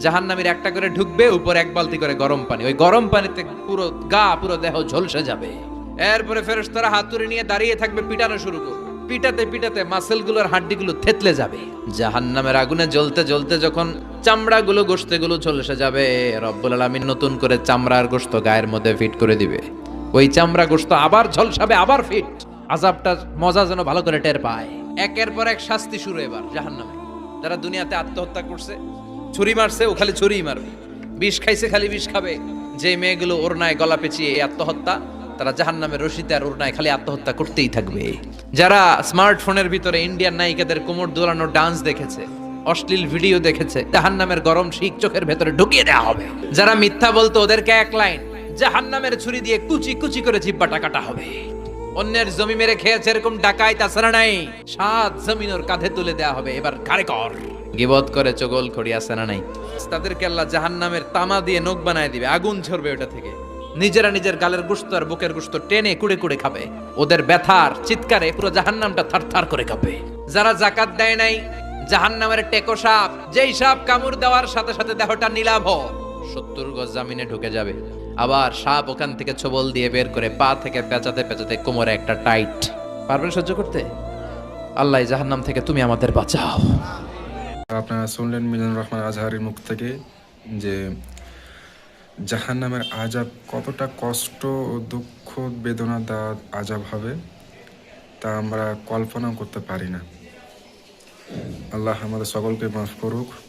জাহান্নামীর একটা করে ঢুকবে, উপর এক বালতি করে গরম পানি। ওই গরম পানিতে পুরো গা, পুরো দেহ ঝলসে যাবে। এরপরে ফেরেশতারা হাতুড়ি নিয়ে দাঁড়িয়ে থাকবে, পিটানো শুরু করবে। পিটাতে পিটাতে মাসেলগুলোর হাড্ডিগুলো থেতলে যাবে। জাহান্নামের আগুনে জ্বলতে জ্বলতে যখন চামড়া গুলো চামড়াগুলো গোশতেগুলো ঝলসে যাবে, রব্বুল আলামিন নতুন করে চামড়ার গোশত গায়ের মধ্যে ফিট করে দিবে। ওই চামড়া গোশত আবার ঝলসাবে, আবার ফিট। আজাবটা মজা যেন ভালো করে টের পায়। একের পর এক শাস্তি শুরু এবার জাহান্নামে। যারা দুনিয়াতে আত্মহত্যা করছে ছুরি মারছে, ও খালি ছুরি মারবে। বিষ খাইছে, খালি বিষ খাবে। যে মেয়েগুলো ওরনায় গলা পেঁচিয়ে আত্মহত্যা, তারা জাহান্নামের রশিতে আর ওরনায় খালি আত্মহত্যা করতেই থাকবে। যারা স্মার্টফোনের ভিতরে ইন্ডিয়ান নায়িকাদের কোমর দোলানো ডান্স দেখেছে, অশ্লীল ভিডিও দেখেছে, জাহান্নামের গরম শিখ চোখের ভেতরে ঢুকিয়ে দেওয়া হবে। যারা মিথ্যা বলতো, ওদেরকে এক লাইন, জাহান্নামের ছুরি দিয়ে কুচি কুচি করে জিব্বাটা কাটা হবে। অন্যের জমি মেরে খেয়েছে এরকম ডাকাই তাছাড়া নাই। সাত জমিন ওর কাঁধে তুলে দেওয়া হবে। এবার কারে কর? গিবত করে চগল খড়ি আছে না নাই? তাদেরকে আল্লাহ জাহান্নামের তামা দিয়ে নখ বানায় দিবে, আগুন ঝরবে ওটা থেকে। নিজেরা নিজের গালের গুস্ত আর বুকের গুস্ত টেনে কুড়ে কুড়ে খাবে। ওদের ব্যথার চিৎকারে পুরো জাহান্নামটা থার থার করে খাবে যারা জাকাত দেয় নাই, জাহান্নামের টেকো সাপ, যেই সাপ কামড় দেওয়ার সাথে সাথে দেহটা নীলাভ। সত্তর গজ জামিনে ঢুকে যাবে। আবার সাপ ওখান থেকে ছবল দিয়ে বের করে পা থেকে পেঁচাতে পেঁচাতে কোমরে একটা টাইট। পারবেন সহ্য করতে? আল্লাহ জাহান্নাম থেকে তুমি আমাদের বাঁচাও। আপনারা শুনলেন মিলন রহমান আজহারের মুখ থেকে যে জাহান নামের আজাব কতটা কষ্ট ও দুঃখ, বেদনা দা আজাব হবে তা আমরা কল্পনাও করতে পারি না। আল্লাহ আমাদের সকলকে মাফ করুক।